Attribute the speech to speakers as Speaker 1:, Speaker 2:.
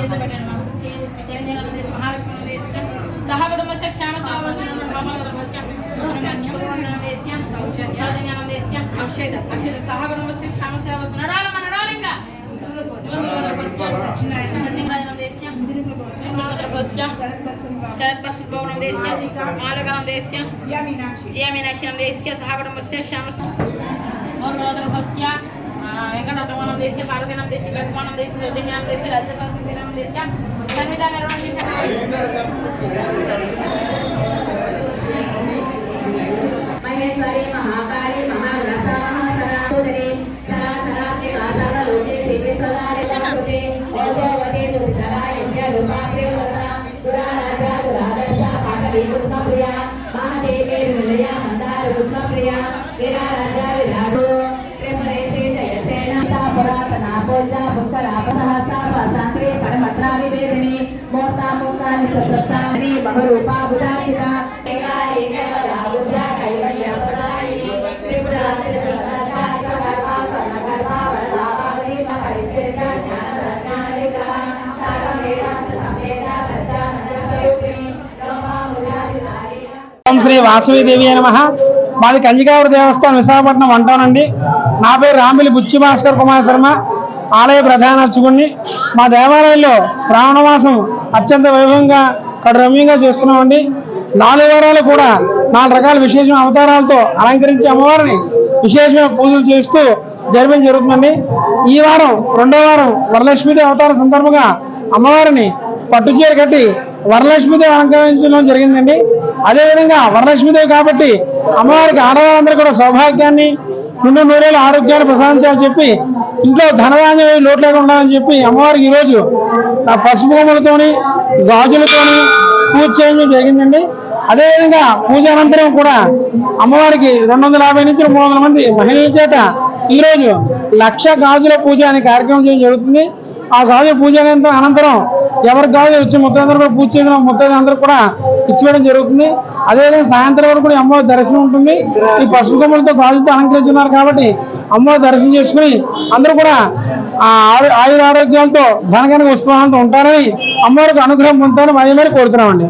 Speaker 1: చేత పెట్టండి చిరంజీవి దేశం మహాలక్ష్మి దేశం సహ కుటుంబస్య క్షేమ సామర్థ్యం దేశ్యం సౌజన్యం దేశ్యం అక్షయత అక్షయత సహ క్షేమ సేవ నడాల మన శరత్ పశ్చిమ భవనం దేశ్యం దేశ్యం దేశ్య దేశీయ పార్వతీనం దేశీయ గట్మానం దేశీయ సౌజన్యానం దేశీయ లలిత సహస్రశీలం దేశీయ సన్నిధా నిర్వహణ
Speaker 2: మహేశ్వరి మహాకాళి మహాగ్రస మహాసరాసుదరి శరాశరాత్మికా సర్వలోకే దేవి సదారి సమృతే ఓజోవతే దురితరా యజ్ఞ రూపాగ్రే వ్రత సురారాజా దురాదర్శ పాటలి పుష్పప్రియ మహాదేవి నిలయ మందార పుష్పప్రియ విరారాజా విరాడు పురాతన పుష్కర పుష్కరాప సహస్రాప సంత్రి పరమత్రా వివేదిని మూర్తాని చతుర్థాని బహురూపా బుధాచిత
Speaker 3: శ్రీ వాసవీదేవి నమ మాది కంజికావరి దేవస్థానం విశాఖపట్నం అంటానండి నా పేరు రామిలి బుచ్చి భాస్కర్ కుమార్ శర్మ ఆలయ ప్రధాన అర్చకుడిని మా దేవాలయంలో శ్రావణ మాసం అత్యంత వైభవంగా ఇక్కడ రమ్యంగా చేస్తున్నామండి. నాలుగు వారాలు కూడా నాలుగు రకాల విశేషమైన అవతారాలతో అలంకరించి అమ్మవారిని విశేషమైన పూజలు చేస్తూ జరిపడం జరుగుతుందండి. ఈ వారం రెండో వారం వరలక్ష్మీదేవి అవతార సందర్భంగా అమ్మవారిని పట్టుచీర కట్టి వరలక్ష్మీదేవి అలంకరించడం జరిగిందండి. అదేవిధంగా వరలక్ష్మీదేవి కాబట్టి అమ్మవారికి ఆడవాళ్ళందరూ కూడా సౌభాగ్యాన్ని నిన్న నూరేళ్ళ ఆరోగ్యాన్ని ప్రసాదించాలని చెప్పి ఇంట్లో ధనధాన్యం ఏమీ లోటు లేకుండా ఉండాలని చెప్పి అమ్మవారికి ఈరోజు ఆ పసుపు కొమ్మలతోని గాజులతోని పూజ చేయడం జరిగిందండి. అదేవిధంగా పూజ అనంతరం కూడా అమ్మవారికి రెండు వందల యాభై నుంచి మూడు వందల మంది మహిళల చేత ఈరోజు లక్ష గాజుల పూజ అనే కార్యక్రమం చేయడం జరుగుతుంది. ఆ గాజుల పూజ అనంతరం అనంతరం ఎవరికి గాజు వచ్చి ముత్తైదందరూ కూడా పూజ చేసిన ముత్తైదందరూ కూడా ఇచ్చివేయడం జరుగుతుంది. అదేవిధంగా సాయంత్రం వరకు కూడా అమ్మవారి దర్శనం ఉంటుంది. ఈ పసుపు కొమ్మలతో గాజులతో అలంకరించున్నారు కాబట్టి అమ్మవారి దర్శనం చేసుకుని అందరూ కూడా ఆ ఆయుర ఆరోగ్యాలతో ధనగన వస్తువులతో ఉంటారని అమ్మవారికి అనుగ్రహం పొందుతారని మరీ కోరుతున్నామండి.